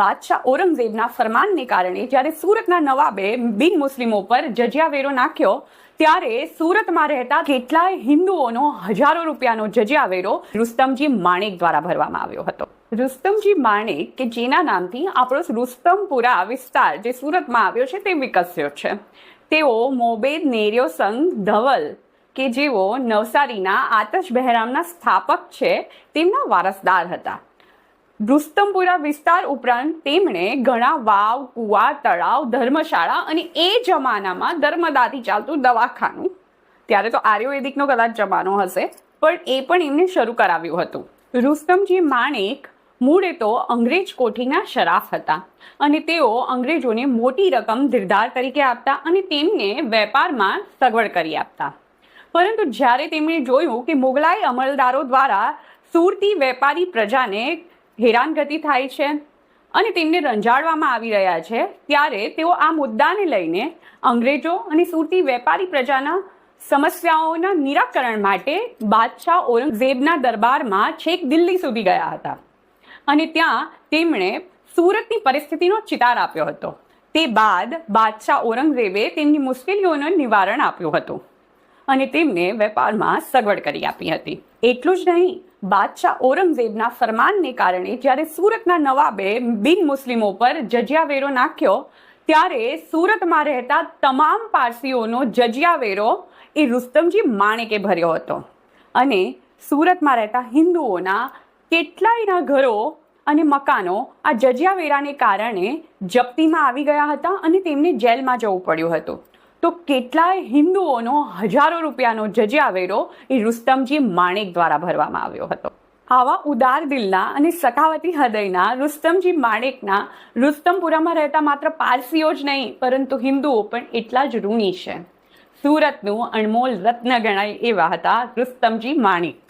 બાદશાહ ઔરંગઝેબના ફરમાનને કારણે જ્યારે સુરતના નવાબે બિન મુસ્લિમો પર જજિયા વેરો નાખ્યો, ત્યારે સુરતમાં રહેતા કેટલાય હિન્દુઓનો હજારો રૂપિયાનો જજિયા વેરો રુસ્તમજી માણેક દ્વારા ભરવામાં આવ્યો હતો. રુસ્તમજી માણેક, કે જેના નામથી આપણો રુસ્તમપુરા વિસ્તાર જે સુરતમાં આવ્યો છે, તે વિકસ્યો છે. તેઓ મોબેદ નેરિયો સંઘ ધવલ, કે જેઓ નવસારીના આતશ બહેરામના સ્થાપક છે, તેમના વારસદાર હતા. રુસ્તમપુરા વિસ્તાર ઉપરાંત તેમણે ઘણા વાવ, કુવા, તળાવ, ધર્મશાળા અને એ જમાનામાં ધર્મદાથી ચાલતું દવાખાનું, ત્યારે તો આયુર્વેદિકનો કદાચ જમાનો હશે, પણ એ પણ એમને શરૂ કરાવ્યું હતું. રુસ્તમજી માણેક મૂળે તો અંગ્રેજ કોઠીના શરાફ હતા અને તેઓ અંગ્રેજોને મોટી રકમ ધીરધાર તરીકે આપતા અને તેમને વેપારમાં સગવડ કરી આપતા. પરંતુ જ્યારે તેમણે જોયું કે મુગલાઈ અમલદારો દ્વારા સુરતી વેપારી પ્રજાને હેરાનગતિ થાય છે અને તેમને રંજાડવામાં આવી રહ્યા છે, ત્યારે તેઓ આ મુદ્દાને લઈને અંગ્રેજો અને સુરતી વેપારી પ્રજાના સમસ્યાઓના નિરાકરણ માટે બાદશાહ ઔરંગઝેબના દરબારમાં છેક દિલ્હી સુધી ગયા હતા. અને ત્યાં તેમણે સુરતની પરિસ્થિતિનો ચિતાર આપ્યો હતો. તે બાદ બાદશાહ ઔરંગઝેબે તેમની મુશ્કેલીઓનું નિવારણ આપ્યું હતું. અને તેમને વેપારમાં સગવડ કરી આપી હતી. એટલું જ નહીં, બાદશાહ ઔરંગઝેબના ફરમાનને કારણે જ્યારે સુરતના નવાબે બિન મુસ્લિમો પર જજિયાવેરો નાખ્યો, ત્યારે સુરતમાં રહેતા તમામ પારસીઓનો જજિયા વેરો એ રુસ્તમજી માણેકે ભર્યો હતો. અને સુરતમાં રહેતા હિન્દુઓના કેટલાયના ઘરો અને મકાનો આ જજિયાવેરાને કારણે જપ્તીમાં આવી ગયા હતા અને તેમને જેલમાં જવું પડ્યું હતું. તો કેટલાય હિન્દુઓનો હજારો રૂપિયાનો જજિયા વેરો એ રુસ્તમજી માણેક દ્વારા ભરવામાં આવ્યો હતો. આવા ઉદાર દિલના અને સખાવતી હૃદયના રુસ્તમજી માણેકના રુસ્તમપુરામાં રહેતા માત્ર પારસીઓ જ નહીં, પરંતુ હિન્દુઓ પણ એટલા જ ઋણી છે. સુરતનું અણમોલ રત્ન ગણાય એવા હતા રુસ્તમજી માણેક.